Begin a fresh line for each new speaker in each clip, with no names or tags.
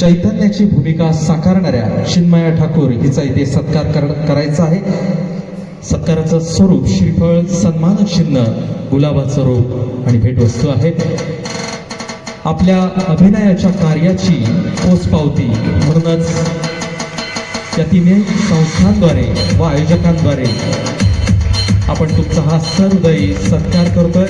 चैतन्याची भूमिका साकारणाऱ्या चिन्मया ठाकूर हिचा इथे सत्कार करायचा आहे. सत्काराचं स्वरूप श्रीफळ सन्मान चिन्ह गुलाबाचं रूप आणि भेटवस्तू आहे. आपल्या अभिनयाच्या कार्याची पोचपावती म्हणूनच या तिन्ही संस्थांद्वारे व आयोजकांद्वारे आपण तुमचा हा सहृदयी सत्कार करतोय.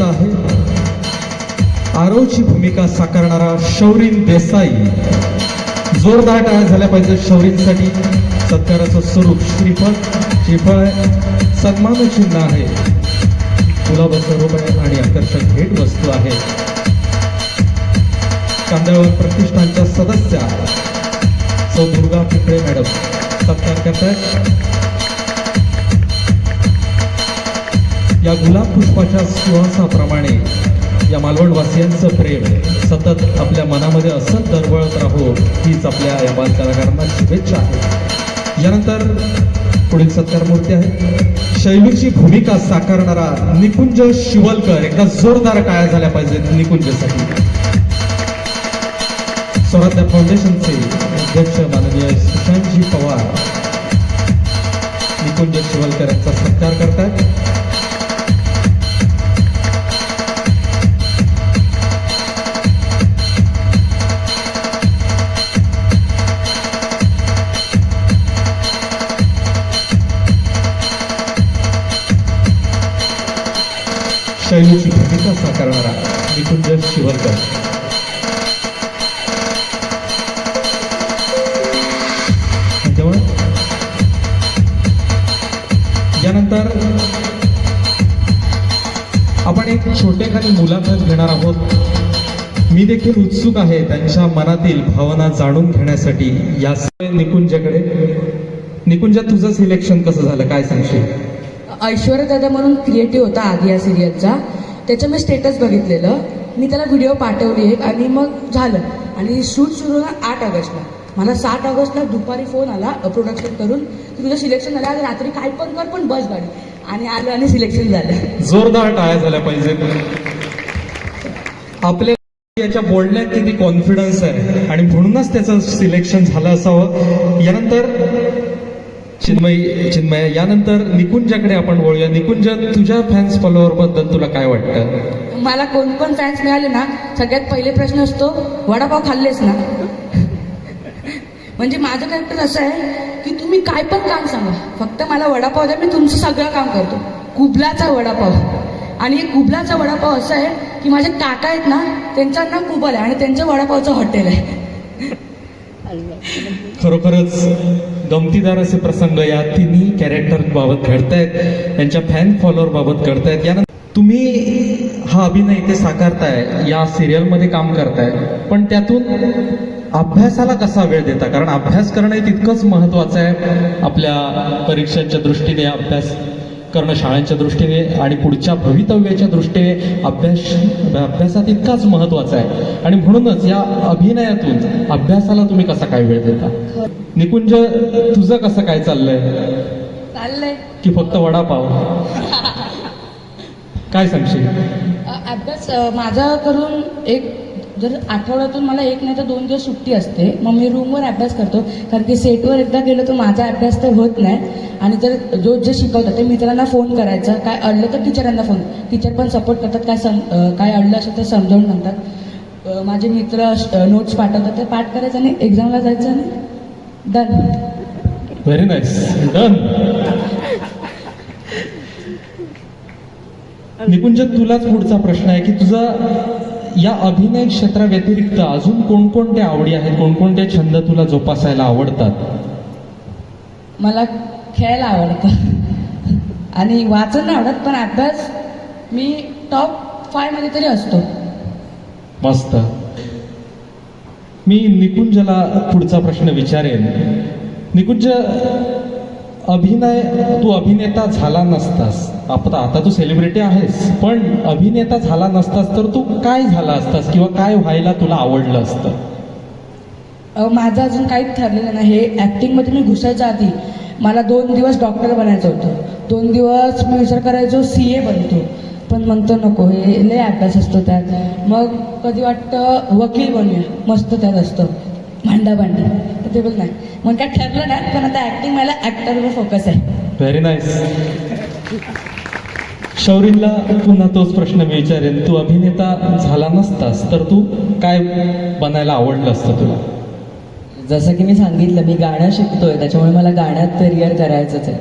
अभिनेता आहे. आरोची भूमिका साकारणारा शौरीन देसाई. जोरदार टाळ्या झाल्या पाहिजे शौरींसाठी सत्काराचं स्वरूप श्रीफळ श्रीफळ सन्मान चिन्ह आहे. गुलाबाचं आहे आणि आकर्षक भेट वस्तू आहे. कांदळवन प्रतिष्ठानच्या सदस्या. सौ दुर्गा पिंपळे मॅडम. सत्कार करतायत. या गुलाब पुष्पाच्या सुवासाप्रमाणे या मालवणवासियांचं प्रेम सतत आपल्या मनामध्ये असत दरवळत राहो हीच आपल्या या बालकलाकारांना शुभेच्छा आहे यानंतर पुढील सत्कार मूर्ती आहे शैलूची भूमिका साकारणारा निकुंज शिवलकर एकदा जोरदार टाळ्या झाल्या पाहिजेत निकुंजसाठी. स्वराज्य फाउंडेशनचे अध्यक्ष माननीय सुशांतजी पवार निकुंज शिवलकर यांचा सत्कार करतात त्यानंतर आपण एक छोटेखानी मुलाखत घेणार आहोत. मी देखील उत्सुक आहे त्यांच्या मनातील भावना जाणून घेण्यासाठी. या निकुंजकडे. निकुंज तुझं सिलेक्शन कसं झालं? काय सांगशील?
ऐश्वर्या दादा म्हणून क्रिएटिव्ह होता आधी या सिरियलचा त्याचं मी स्टेटस बघितलेलं. मी त्याला व्हिडिओ पाठवली एक आणि मग झालं. आणि शूट सुरू झालं आठ ऑगस्टला. मला सात ऑगस्टला दुपारी फोन आला प्रोडक्शन करून. तुझं सिलेक्शन झालं आज रात्री काय पण कर पण बस गाडी. आणि आलं आणि सिलेक्शन झालं.
जोरदार टाळ्या झाल्या पाहिजेत आपल्या याच्या बोलण्यात किती कॉन्फिडन्स आहे. आणि म्हणूनच त्याचं सिलेक्शन झालं असावं. यानंतर चिन्मयी चिन्मय यानंतर निकुंजाकडे आपण बोलूया निकुंज तुझ्या फॅन्स फॉलोअरबद्दल तुला काय वाटतं?
मला कोण पण फॅन्स मिळाले ना सगळ्यात पहिले प्रश्न असतो वडापाव खाल्लेस ना? म्हणजे माझं कॅरेक्टर असं आहे की तुम्ही काय पण काम सांगा. फक्त मला वडापाव द्या मी तुमचं सगळं काम करतो. कुबलाचा वडापाव. आणि एक कुबलाचा वडापाव असं आहे की माझे काका आहेत ना त्यांचा नाव कुबल आहे आणि त्यांचं वडापावचं हॉटेल आहे.
खरोखरच गमतीदार असे प्रसंग या तिन्ही कॅरेक्टर बाबत घडतायत त्यांच्या फॅन फॉलोअर बाबत घडतायत. यानंतर तुम्ही हा अभिनय इथे साकारताय या सिरियलमध्ये काम करताय पण त्यातून अभ्यासाला कसा वेळ देता? कारण अभ्यास करणं तितकंच महत्वाचं आहे आपल्या परीक्षांच्या दृष्टीने अभ्यास करणं शाळांच्या दृष्टीने आणि पुढच्या भवितव्याच्या दृष्टीने अभ्यास अभ्यासात तितकाच महत्त्वाचा आहे. आणि म्हणूनच या अभिनयातून अभ्यासाला तुम्ही कसा काय वेळ देता? निकुंज तुझं कसं काय चाललंय?
चाललंय.
की फक्त वडापाव? काय सांगशील?
अभ्यास माझा करून एक जर आठवड्यातून मला एक नाही तर दोन दिवस सुट्टी असते मग मी रूमवर अभ्यास करतो. कारण की सेटवर एकदा गेलो तर माझा अभ्यास तर होत नाही. आणि जर जो जे शिकवतात ते मित्रांना फोन करायचा. काय अडलं तर टीचरांना फोन टीचर पण सपोर्ट करतात. काय सम काय अडलं असेल तर समजावून सांगतात. माझे मित्र नोट्स पाठवतात ते पाठ करायचं आणि एक्झामला जायचं आणि done
very nice done Nikunj तुलाच पुढचा प्रश्न आहे की तुझा या अभिनय क्षेत्राव्यतिरिक्त अजून कोणकोणत्या आवडी आहेत? कोणकोणते छंद तुला जोपासायला आवडतात?
मला खेळायला आवडतं. आणि वाचन आवडत पण अभ्यास मी टॉप फायमध्ये तरी असतो.
मस्त. मी निकुंजला पुढचा प्रश्न विचारेन. निकुंज अभिनय तू अभिनेता झाला नसतास. आता आता तू सेलिब्रिटी आहेस. पण अभिनेता झाला नसतास तर तू काय झाला असतास किंवा काय व्हायला तुला आवडलं असतं?
माझं अजून काहीच ठरलेलं नाही. हे ॲक्टिंगमध्ये मी घुसायच्या आधी मला दोन दिवस डॉक्टर बनायचं होतं. दोन दिवस मी विचार करायचो सी ए बनतो. पण म्हणतो नको हे लय अभ्यास असतो त्यात. मग कधी वाटतं वकील बनूया. मस्त त्यात असतं. भांडा भांडा. तर ते पण नाही. मग काय ठरलं नाही पण आता ॲक्टिंग मला ॲक्टरवर फोकस आहे.
व्हेरी नाईस शौरीला पुन्हा तोच प्रश्न मी विचारेन तू अभिनेता झाला नसतास तर तू काय बनायला आवडलं असतं तुला?
जसं की मी सांगितलं मी गाणं शिकतोय त्याच्यामुळे मला गाण्यात करिअर करायचंच आहे.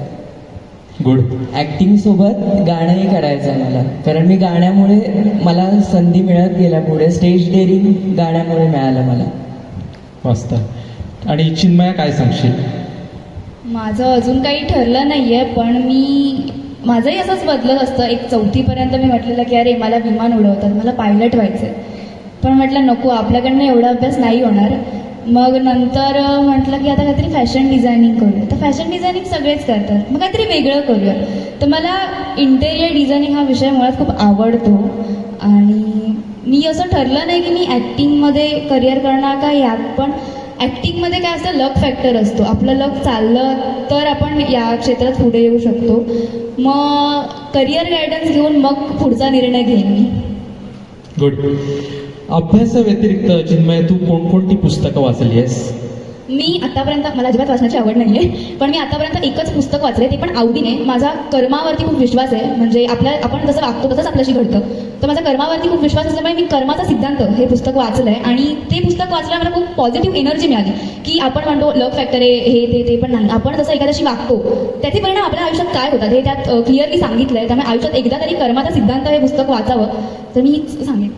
गुड
ॲक्टिंग सोबत गाणंही करायचं आहे मला कारण मी गाण्यामुळे मला संधी मिळत गेल्या पुढे स्टेज डेअरिंग गाण्यामुळे मिळालं मला.
मस्त. आणि चिन्मया काय सांगशील?
माझं अजून काही ठरलं नाही आहे पण मी माझंही असंच बदलत असतं. एक चौथीपर्यंत मी म्हटलेलं की अरे मला विमान उडवतात मला पायलट व्हायचं आहे पण म्हटलं नको आपल्याकडनं एवढा अभ्यास नाही होणार. मग नंतर म्हटलं की आता काहीतरी फॅशन डिझायनिंग करूया. तर फॅशन डिझायनिंग सगळेच करतात. मग काहीतरी वेगळं करूया. तर मला इंटेरियर डिझायनिंग हा विषय मुळात खूप आवडतो. आणि मी असं ठरलं नाही की मी ॲक्टिंगमध्ये करिअर करणार का यात पण ॲक्टिंगमध्ये काय असतं लक फॅक्टर असतो. आपलं लक चाललं तर आपण या क्षेत्रात पुढे येऊ शकतो. मग करिअर गायडन्स घेऊन मग पुढचा निर्णय घेईन मी.
गुड अभ्यासाव्यतिरिक्त चिन्मय तू कोणकोणती पुस्तकं वाचली आहेस?
मी आतापर्यंत मला अजिबात वाचण्याची आवड नाही आहे पण मी आतापर्यंत एकच पुस्तक वाचले ते पण आवडीने. माझा कर्मावरती खूप विश्वास आहे. म्हणजे आपल्या आपण जसं वागतो तसंच आपल्याशी घडतं. तर माझा कर्मावरती खूप विश्वास असल्यामुळे मी कर्माचा सिद्धांत हे पुस्तक वाचलं आहे आणि ते पुस्तक वाचल्यावर मला खूप पॉझिटिव्ह एनर्जी मिळाली की आपण म्हणतो लक फॅक्टर आहे हे ते ते पण नाही. आपण जसं एखाद्याशी वागतो त्याचे परिणाम आपल्या आयुष्यात काय होतात हे त्यात क्लिअरली सांगितलं आहे त्यामुळे आयुष्यात एकदा तरी कर्माचा सिद्धांत हे पुस्तक वाचावं. तर मी हीच सांगेन.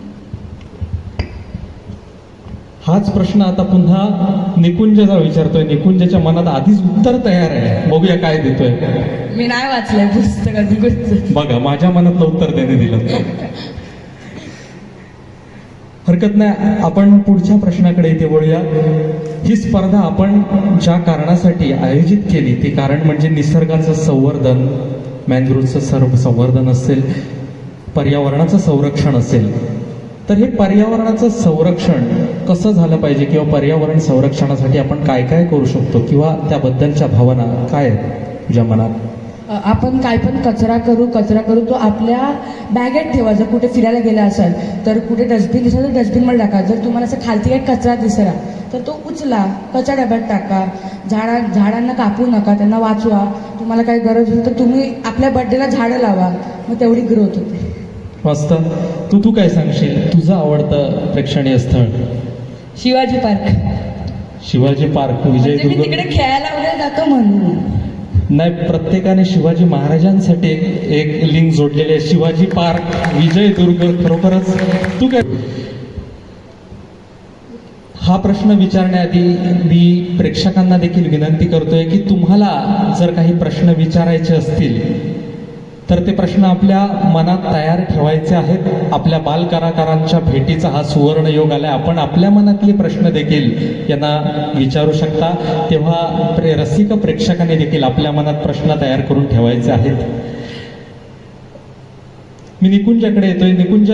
हाच प्रश्न आता पुन्हा निकुंजचा विचारतोय. निकुंजच्या मनात आधीच उत्तर तयार आहे. बघूया काय देतोय.
मी नाही वाचलंय पुस्तक
बघा माझ्या मनातलं उत्तर त्याने दिलं. हरकत नाही आपण पुढच्या प्रश्नाकडे इथे वळूया. ही स्पर्धा आपण ज्या कारणासाठी आयोजित केली ते कारण म्हणजे निसर्गाचं संवर्धन मॅनग्रोव्हचं सर्व संवर्धन असेल पर्यावरणाचं संरक्षण असेल. तर हे पर्यावरणाचं संरक्षण कसं झालं पाहिजे किंवा पर्यावरण संरक्षणासाठी आपण काय काय करू शकतो किंवा त्याबद्दलच्या भावना काय आहेत तुझ्या मनात?
आपण काय पण कचरा करू कचरा करू तो आपल्या बॅगेत ठेवा. जर कुठे फिरायला गेला असाल तर कुठे डस्टबिन दिसला तर डस्टबिनमध्ये टाका. जर तुम्हाला असं खालती एक कचरा दिसला तर तो उचला कचरा डब्यात टाका. झाडा झाडांना कापू नका त्यांना वाचवा. तुम्हाला काही गरज होईल तर तुम्ही आपल्या बड्डेला झाडं लावा. मग तेवढी ग्रोथ होते.
मस्त तू तू काय सांगशील? तुझं आवडतं प्रेक्षणीय स्थळ?
शिवाजी पार्क.
शिवाजी पार्क विजय
म्हणजे मी तिकडे
दुर्ग
खेळायला वगैरे जातो म्हणून.
नाही प्रत्येकाने शिवाजी महाराजांसाठी एक- एक लिंक जोडलेली आहे. शिवाजी पार्क विजय दुर्ग खरोखरच तू काय? हा प्रश्न विचारण्याआधी मी प्रेक्षकांना देखील विनंती करतोय की तुम्हाला जर काही प्रश्न विचारायचे असतील तर ते प्रश्न आपल्या मनात तयार ठेवायचे आहेत. आपल्या बालकलाकारांच्या भेटीचा हा सुवर्ण योग आलाय. आपण आपल्या मनातले प्रश्न देखील यांना विचारू शकता. तेव्हा प्रे रसिक प्रेक्षकांनी देखील आपल्या मनात प्रश्न तयार करून ठेवायचे आहेत. मी निकुंजाकडे येतोय. निकुंज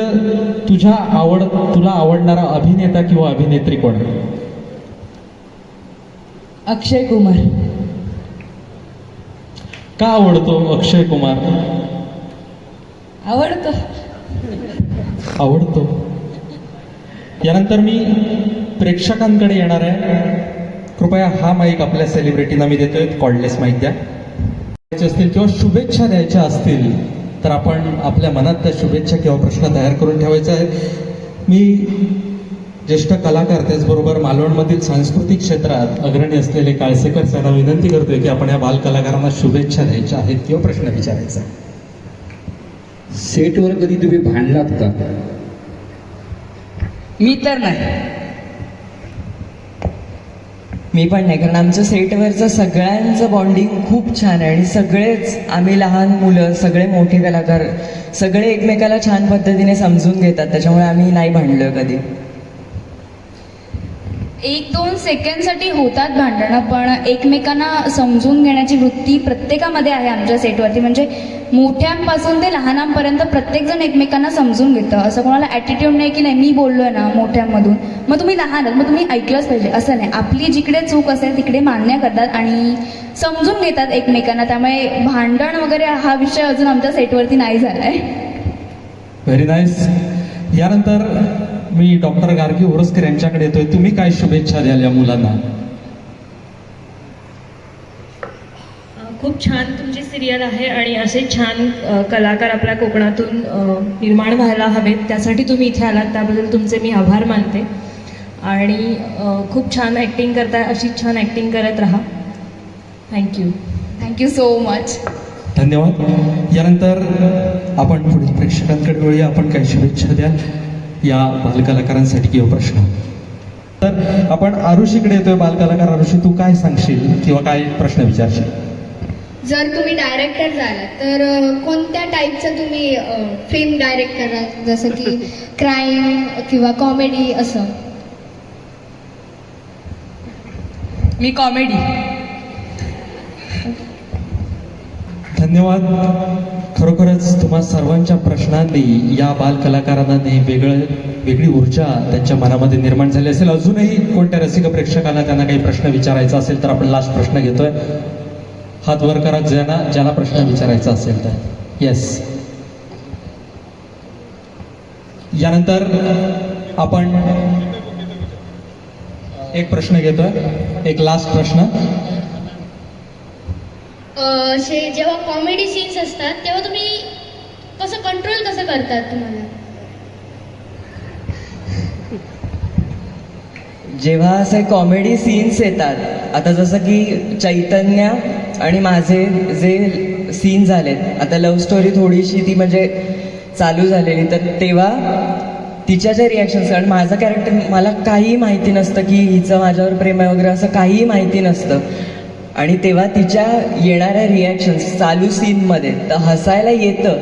तुझ्या आवड तुला आवडणारा अभिनेता किंवा अभिनेत्री कोण?
अक्षय कुमार.
का आवडतो अक्षय कुमार?
आवडतो.
आवडतो. यानंतर मी प्रेक्षकांकडे येणार आहे. कृपया हा माईक आपल्या सेलिब्रिटीना मी देतोय. कॉर्डलेस माईक द्या. असतील किंवा शुभेच्छा द्यायच्या असतील तर आपण आपल्या मनात त्या शुभेच्छा किंवा प्रश्न तयार करून ठेवायचा आहे मी ज्येष्ठ कलाकार त्याचबरोबर मालवणमधील सांस्कृतिक क्षेत्रात अग्रणी असलेले काळसेकर सरांना विनंती करतोय की आपण या बालकलाकारांना शुभेच्छा द्यायच्या आहेत किंवा प्रश्न विचारायचा आहे.
सेटवर कधी तुम्ही भांडलात का
मी तर नाही.
मी पण नाही कारण आमचं सेटवरचं सगळ्यांचं बॉन्डिंग खूप छान आहे आणि सगळेच आम्ही लहान मुलं सगळे मोठे कलाकार सगळे एकमेकाला छान पद्धतीने समजून घेतात त्याच्यामुळे आम्ही नाही भांडलोय कधी.
एक दोन सेकंडसाठी होतात भांडणं पण एकमेकांना समजून घेण्याची वृत्ती प्रत्येकामध्ये आहे आमच्या सेटवरती. म्हणजे मोठ्यांपासून ते लहानांपर्यंत प्रत्येकजण एकमेकांना समजून घेतं. असं कोणाला ॲटिट्यूड नाही की नाही मी बोललो आहे ना मोठ्यांमधून. मग तुम्ही लहान मग तुम्ही ऐकलंच पाहिजे. असं नाही. आपली जिकडे चूक असेल तिकडे मान्य करतात आणि समजून घेतात एकमेकांना. त्यामुळे भांडण वगैरे हा विषय अजून आमच्या सेटवरती नाही झाला आहे
व्हेरी नाईस यानंतर मी डॉक्टर गार्गी ओरसकर यांच्याकडे येतोय. तुम्ही काय शुभेच्छा द्याल या मुलांना?
खूप छान तुमची सिरियल आहे आणि असे छान कलाकार आपल्या कोकणातून निर्माण व्हायला हवेत. त्यासाठी तुम्ही इथे आलात त्याबद्दल तुमचे मी आभार मानते. आणि खूप छान ॲक्टिंग करताय अशीच छान ॲक्टिंग करत राहा. थँक्यू
थँक्यू सो मच
धन्यवाद. यानंतर आपण पुढील प्रेक्षकांकडे वळूया. आपण काय शुभेच्छा द्याल. या बालकलाकारांसाठी किंवा प्रश्न. तर आपण आरुषीकडे येतोय बालकलाकार आरुषी तू काय सांगशील किंवा काय प्रश्न विचारशील?
जर तुम्ही डायरेक्टर झालात तर कोणत्या टाईपचं तुम्ही फिल्म डायरेक्ट कराल? जसं की क्राईम किंवा कॉमेडी असं.
मी कॉमेडी
धन्यवाद. खरोखरच तुम्हा सर्वांच्या प्रश्नांनी या बालकलाकारांना वेगळं वेगळी ऊर्जा त्यांच्या मनामध्ये निर्माण झाली असेल. अजूनही कोणत्या रसिक प्रेक्षकांना त्यांना काही प्रश्न विचारायचा असेल तर आपण लास्ट प्रश्न घेतोय. हात वर करा ज्यांना ज्यांना प्रश्न विचारायचा असेल तर. येस यानंतर आपण एक प्रश्न घेतोय. एक लास्ट प्रश्न.
असे जेव्हा कॉमेडी सीन्स असतात तेव्हा तुम्ही कसं कंट्रोल कसं करतात तुम्हाला?
जेव्हा असे कॉमेडी सीन्स येतात आता जसं की चैतन्य आणि माझे जे सीन झालेत आता लव्ह स्टोरी थोडीशी ती म्हणजे चालू झालेली तर तेव्हा तिच्या ज्या रिॲक्शन्स कारण माझं कॅरेक्टर मला काही माहिती नसतं की हिचं माझ्यावर प्रेम आहे वगैरे असं काहीही माहिती नसतं. आणि तेव्हा तिच्या येणाऱ्या रिॲक्शन्स चालू सीनमध्ये तर हसायला येतं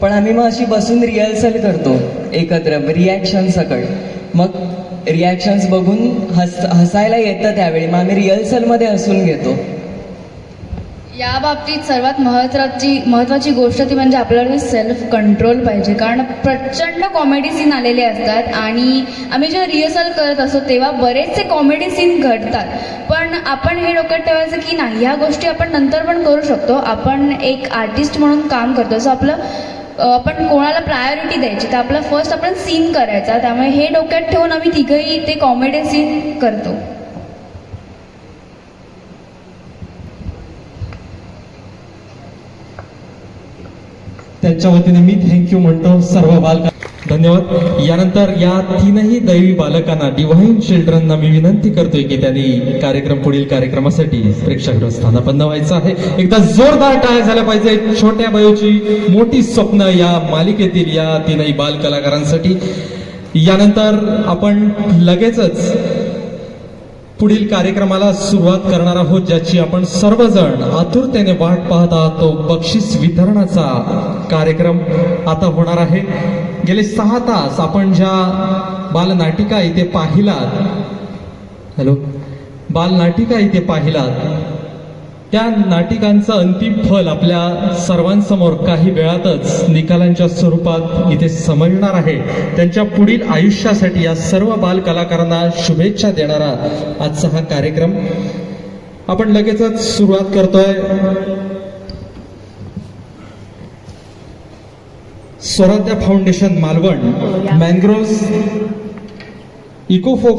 पण आम्ही मग अशी बसून रिहर्सल करतो एकत्र रिॲक्शन सकट. मग रिॲक्शन्स बघून हस हसायला येतं त्यावेळी मग आम्ही रिहर्सलमध्ये हसून घेतो.
या बाबतीत सर्वात महत्वाची महत्वाची गोष्ट ती म्हणजे आपल्याला सेल्फ कंट्रोल पाहिजे. कारण प्रचंड कॉमेडी सीन आलेले असतात आणि आम्ही जेव्हा रिहर्सल करत असतो तेव्हा बरेचसे कॉमेडी सीन घडतात. पण आपण हे डोक्यात ठेवायचं की नाही ह्या गोष्टी आपण नंतर पण करू शकतो. आपण एक आर्टिस्ट म्हणून काम करतो. सो आपलं आपण कोणाला प्रायोरिटी द्यायची तर आपलं फर्स्ट आपण सीन करायचा. त्यामुळे हे डोक्यात ठेवून आम्ही तिघंही ते कॉमेडी सीन करतो.
त्यांच्या वतीने मी थँक्यू म्हणतो सर्व बालका धन्यवाद. यानंतर या तीनही दैवी बालकांना डिव्हाइन चिल्ड्रनना मी विनंती करतोय की त्यांनी कार्यक्रम पुढील कार्यक्रमासाठी प्रेक्षक स्थानापन्न व्हायचं आहे. एकदा जोरदार टाळ्या झाल्या पाहिजे छोट्या बायोची मोठी स्वप्न या मालिकेतील या तीनही बाल कलाकारांसाठी. यानंतर आपण लगेचच पुढील कार्यक्रमाला सुरुवात करणार आहोत ज्याची आपण सर्वजण आतुरतेने वाट पाहत आहात तो बक्षीस वितरणाचा कार्यक्रम आता होणार आहे. गेले सहा तास आपण ज्या बालनाटिका इथे पाहिलात हॅलो? बालनाटिका इथे पाहिलात त्या नाटिकांचं अंतिम फल आपल्या सर्वांसमोर काही वेळातच निकालांच्या स्वरूपात इथे समजणार आहे. त्यांच्या पुढील आयुष्यासाठी या सर्व बाल कलाकारांना शुभेच्छा देणारा आजचा हा कार्यक्रम. आपण लगेचच सुरुवात करतोय. स्वराज्य फाउंडेशन मालवण मॅनग्रोव्ह इकोफोक